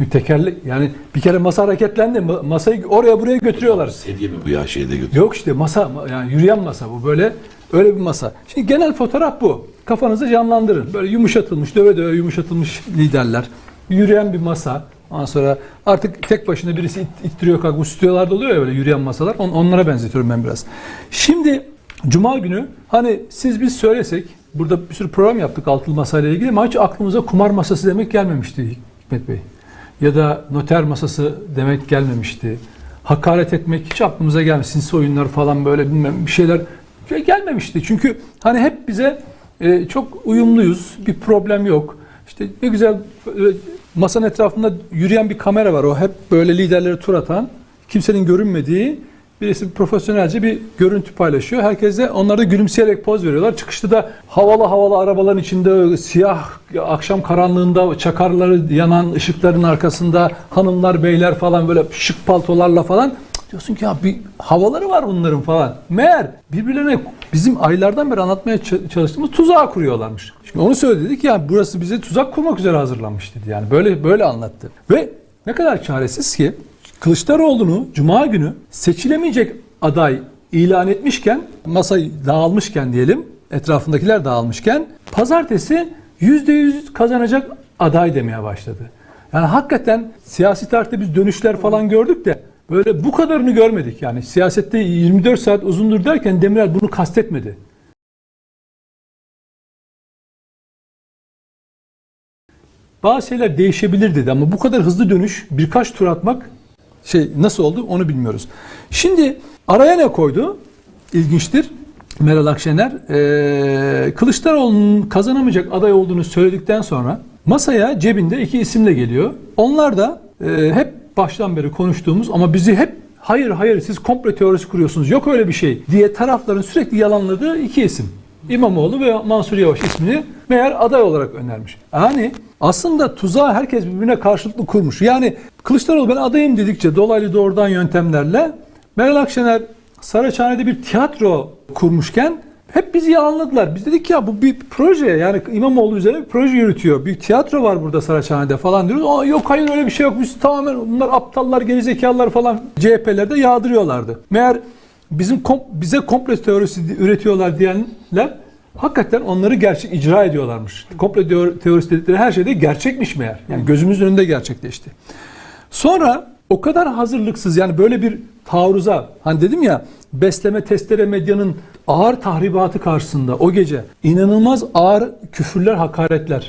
Şimdi tekerlek yani bir kere masa hareketlendi. ma- Masayı oraya buraya götürüyorlar. Sedye mi bu ya şeyde götürüyor? Yok işte masa yani yürüyen masa bu böyle öyle bir masa. Şimdi genel fotoğraf bu. Kafanızı canlandırın. Böyle yumuşatılmış, döve döve yumuşatılmış liderler. Yürüyen bir masa. Ondan sonra artık tek başına birisi it- ittiriyor kalk. Bu stüdyolarda oluyor ya böyle yürüyen masalar. On- onlara benzetiyorum ben biraz. Şimdi Cuma günü hani siz biz söylesek burada bir sürü program yaptık altılı masayla ilgili ama hiç aklımıza kumar masası demek gelmemişti Hikmet Bey. Ya da noter masası demek gelmemişti. Hakaret etmek hiç aklımıza gelmedi. Sinsi oyunlar falan böyle bilmem bir şeyler şey gelmemişti. Çünkü hani hep bize e, çok uyumluyuz. Bir problem yok. İşte ne güzel e, masanın etrafında yürüyen bir kamera var. O hep böyle liderleri tur atan, kimsenin görünmediği birisi profesyonelce bir görüntü paylaşıyor. Herkes de onlar gülümseyerek poz veriyorlar. Çıkışta da havalı havalı arabaların içinde siyah akşam karanlığında çakarları yanan ışıkların arkasında hanımlar beyler falan böyle şık paltolarla falan diyorsun ki ya bir havaları var bunların falan. Meğer birbirlerine bizim aylardan beri anlatmaya çalıştığımız tuzağı kuruyorlarmış. Çünkü onu söyledik ya burası bize tuzak kurmak üzere hazırlanmış dedi. Yani böyle böyle anlattı. Ve ne kadar çaresiz ki Kılıçdaroğlu'nu Cuma günü seçilemeyecek aday ilan etmişken, masa dağılmışken diyelim, etrafındakiler dağılmışken, pazartesi %100 kazanacak aday demeye başladı. Yani hakikaten siyasi tarihte biz dönüşler falan gördük de böyle bu kadarını görmedik. Yani siyasette 24 saat uzundur derken Demirel bunu kastetmedi. Bazı şeyler değişebilir dedi ama bu kadar hızlı dönüş birkaç tur atmak şey nasıl oldu onu bilmiyoruz. Şimdi araya ne koydu? İlginçtir. Meral Akşener eee Kılıçdaroğlu'nun kazanamayacak aday olduğunu söyledikten sonra masaya cebinde iki isimle geliyor. Onlar da eee, hep baştan beri konuştuğumuz ama bizi hep hayır hayır siz komplo teorisi kuruyorsunuz yok öyle bir şey diye tarafların sürekli yalanladığı iki isim. İmamoğlu ve Mansur Yavaş ismini meğer aday olarak önermiş. Yani aslında tuzağı herkes birbirine karşılıklı kurmuş. Yani Kılıçdaroğlu ben adayım dedikçe dolaylı doğrudan yöntemlerle Meral Akşener Saraçhane'de bir tiyatro kurmuşken hep bizi yalanladılar. Biz dedik ya bu bir proje yani İmamoğlu üzerine bir proje yürütüyor. Bir tiyatro var burada Saraçhane'de falan diyoruz. Aa, yok hayır öyle bir şey yok. Biz tamamen bunlar aptallar, gerizekalılar falan CHP'lerde yağdırıyorlardı. Meğer bizim kom- bize komplo teorisi üretiyorlar diyenler hakikaten onları gerçek icra ediyorlarmış. Komplo teor- teorisi dedikleri her şey de gerçekmiş meğer. Yani gözümüzün önünde gerçekleşti. Sonra o kadar hazırlıksız yani böyle bir taarruza hani dedim ya besleme testere medyanın ağır tahribatı karşısında o gece inanılmaz ağır küfürler hakaretler